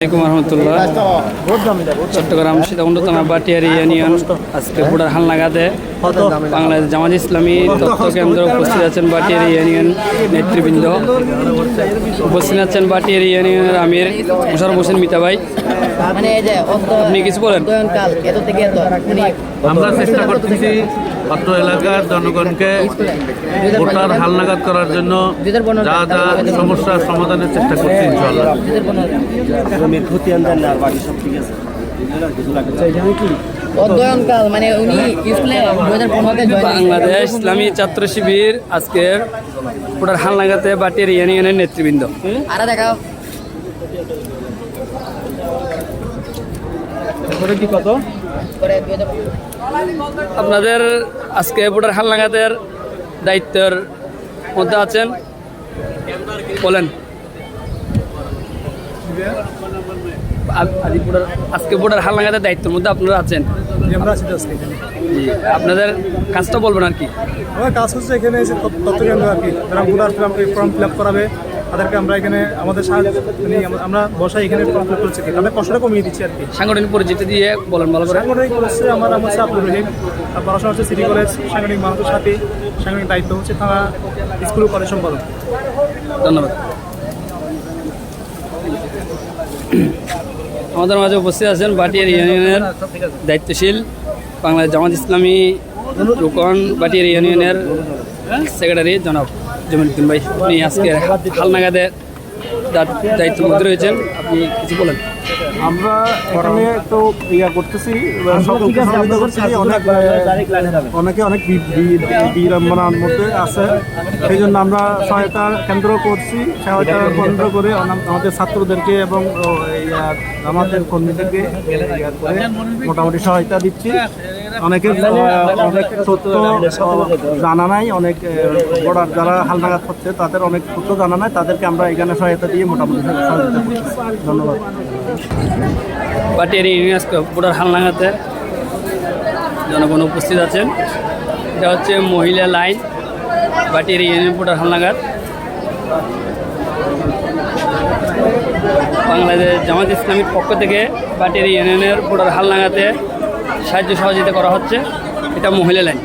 আসসালামাইকুম রহমতুল্লাহ। চট্টগ্রাম সীতাকুণ্ড থানা বাটিয়ারি ইউনিয়ন আজকে বুড়ার হালনাগাতে বাংলাদেশ জামাত ইসলামী তথ্য কেন্দ্র উপস্থিত আছেন বাটিয়ারি ইউনিয়ন নেতৃবৃন্দ। উপস্থিত আছেন বাটিয়ারি ইউনিয়নের আমির মোশারফ হোসেন মিতা ভাই মানে এই যে অন্ত- আপনি কিছু বলেন? উদয়নকাল এত থেকে এত আমরা চেষ্টা করতেছি অত্র এলাকার জনগণকে ভোটার হালনাগাদ করার জন্য যা যা সমস্যার সমাধানের চেষ্টা করছি ইনশাল্লাহ অধ্যয়নকাল মানে উনি স্কুলে দু হাজার পনেরোতে বাংলাদেশ ইসলামী ছাত্র শিবির আজকের বুড়ার হালনাগাতে বাটিয়ারি ইউনিয়নের নেতৃবৃন্দ। আরে দেখাও। আপনাদের আজকে বুড়ার হালনাগাতের দায়িত্বের মধ্যে আছেন বলেন আলিপুরের আজকে বোর্ডার হালনাগাতের দায়িত্বের মধ্যে আপনারা আছেন? আমরা আছি আজকে জি আপনাদের কাজটা বলবেন আর কি? আমার কাজ হচ্ছে এখানে এসে তথ্য কেন্দ্র আর কি। যারা ভোটার ফর্ম ফিল আপ করাবে তাদেরকে আমরা এখানে আমাদের মানে আমরা- বসাই এখানে ফর্ম ফিল আপ করছি তাদের কষ্টটা কমিয়ে দিচ্ছি আর কি। সাংগঠনিক পরিচিতি দিয়ে বলেন ভালো করে। সাংগঠনিক হচ্ছে আমার আমার হচ্ছে আব্দুল রহিম। পড়াশোনা হচ্ছে সিটি কলেজ সাংগঠনিক মানুষের সাথে সাংগঠনিক দায়িত্ব হচ্ছে থানা স্কুল কলেজ সম্পাদক। ধন্যবাদ। আমাদের মাঝে উপস্থিত আছেন বাটিয়ার ইউনিয়নের দায়িত্বশীল বাংলাদেশ জামাত ইসলামী রুকন বাটিয়ার ইউনিয়নের সেক্রেটারি জনাব জমিলুদ্দিন ভাই। আপনি আজকে হালনাগাদের দায়িত্ব মধ্যে রয়েছেন। আপনি কিছু বলেন। আমরা এখানে তো ইয়া করতেছি অনেক অনেকে বিড়ম্বনার মধ্যে আছে। সেই জন্য আমরা সহায়তা কেন্দ্র করছি সহায়তা কেন্দ্র করে আমাদের ছাত্রদেরকে এবং আমাদের কর্মীদেরকে মোটামুটি সহায়তা দিচ্ছি। অনেকের অনেক তথ্য জানা নাই অনেক বর্ডার যারা হালনাগাদ হচ্ছে তাদের অনেক তথ্য জানা নাই তাদেরকে আমরা এখানে সহায়তা দিয়ে মোটামুটি সহযোগিতা করছি। ধন্যবাদ। বাটিয়ারি ইউনিয়ন বুড়ার হালনাগাতে জনগণ উপস্থিত আছেন। এটা হচ্ছে মহিলা লাইন বাটিয়ারি ইউনিয়ন বুড়ার হালনাগাদ বাংলাদেশ জামাত ইসলামীর পক্ষ থেকে বাটিয়ারি ইউনিয়নের বুড়ার হালনাগাতে সাহায্য সহযোগিতা করা হচ্ছে। এটা মহিলা লাইন।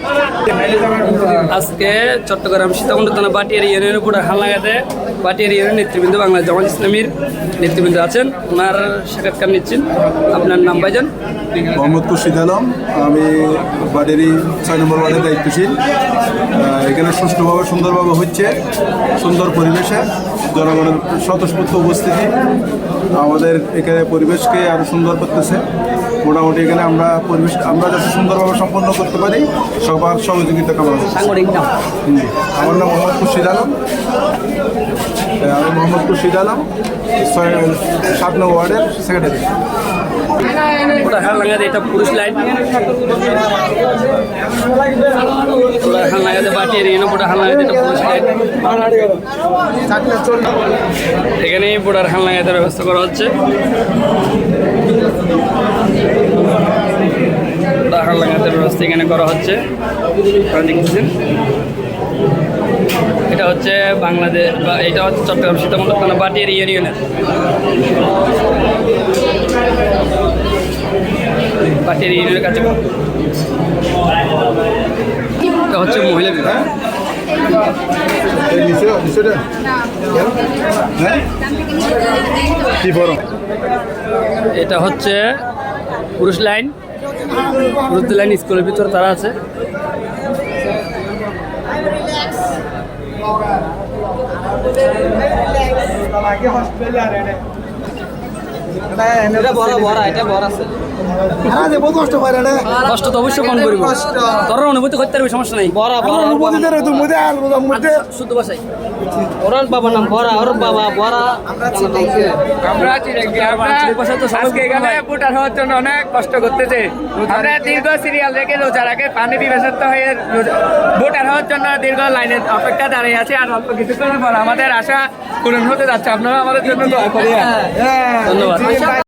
আজকে চট্টগ্রাম সীতাকুণ্ড থানা বাটিয়ারি ইউনিয়নের উপরে হালনাগাতে ইউনিয়ন নেতৃবৃন্দ বাংলা জামাত ইসলামীর নেতৃবৃন্দ আছেন। ওনার সাক্ষাৎকার নিচ্ছেন। আপনার নাম ভাইজান। মোহাম্মদ খুরশিদ আলম। আমি বাড়িরই ছয় নম্বর ওয়ার্ডের দায়িত্বশীল। এখানে সুষ্ঠুভাবে সুন্দরভাবে হচ্ছে। সুন্দর পরিবেশে জনগণের স্বতঃস্ফূর্ত উপস্থিতি আমাদের এখানে পরিবেশকে আরও সুন্দর করতেছে। মোটামুটি এখানে আমরা পরিবেশ আমরা যাতে সুন্দরভাবে সম্পন্ন করতে পারি সবার সহযোগিতা কামনা করছি। আমার নাম মোহাম্মদ খুরশিদ আলম। আমি মোহাম্মদ খুরশিদ আলম সাত নম্বর ওয়ার্ডের সেক্রেটারি এটা পুরুষ এটা পুরুষ লাইন এখানে বুড়ার হালনাগাতের ব্যবস্থা করা হচ্ছে। হালনাগাতের ব্যবস্থা এখানে করা হচ্ছে। দেখতেছেন? এটা হচ্ছে বাংলাদেশ বা এটা হচ্ছে চট্টগ্রাম সীতাকুণ্ড থানা বাটিয়ারি ইউনিয়নের। পাটের ইউনিয়নের কাছে। এটা হচ্ছে মহিলা বিভাগ। এটা হচ্ছে পুরুষ লাইন। পুরুষ লাইন স্কুলের ভিতরে তারা আছে। हॉस्पिटल जा रहे हैं কষ্ট তো অবশ্যই কম করব। তোর অনুভূতি করতে পারবি সমস্যা নাই। শুদ্ধ ভাষায়। ওরান বাবা নাম বড়া ওর বাবা বড়া। আমরা আঞ্চলিক ভাষায় তো সবাই এখানে ভোটার হওয়ার জন্য অনেক কষ্ট করতেছে। আমরা দীর্ঘ সিরিয়াল রেখে রোজার আগে পানি বিবেচনা হয়ে ভোটার হওয়ার জন্য দীর্ঘ লাইনে অপেক্ষা দাঁড়িয়ে আছে। আর অল্প কিছুক্ষণের পর আমাদের আশা পূরণ হতে যাচ্ছে। আপনারা আমাদের জন্য দোয়া করিয়া। ধন্যবাদ। Vai jogar.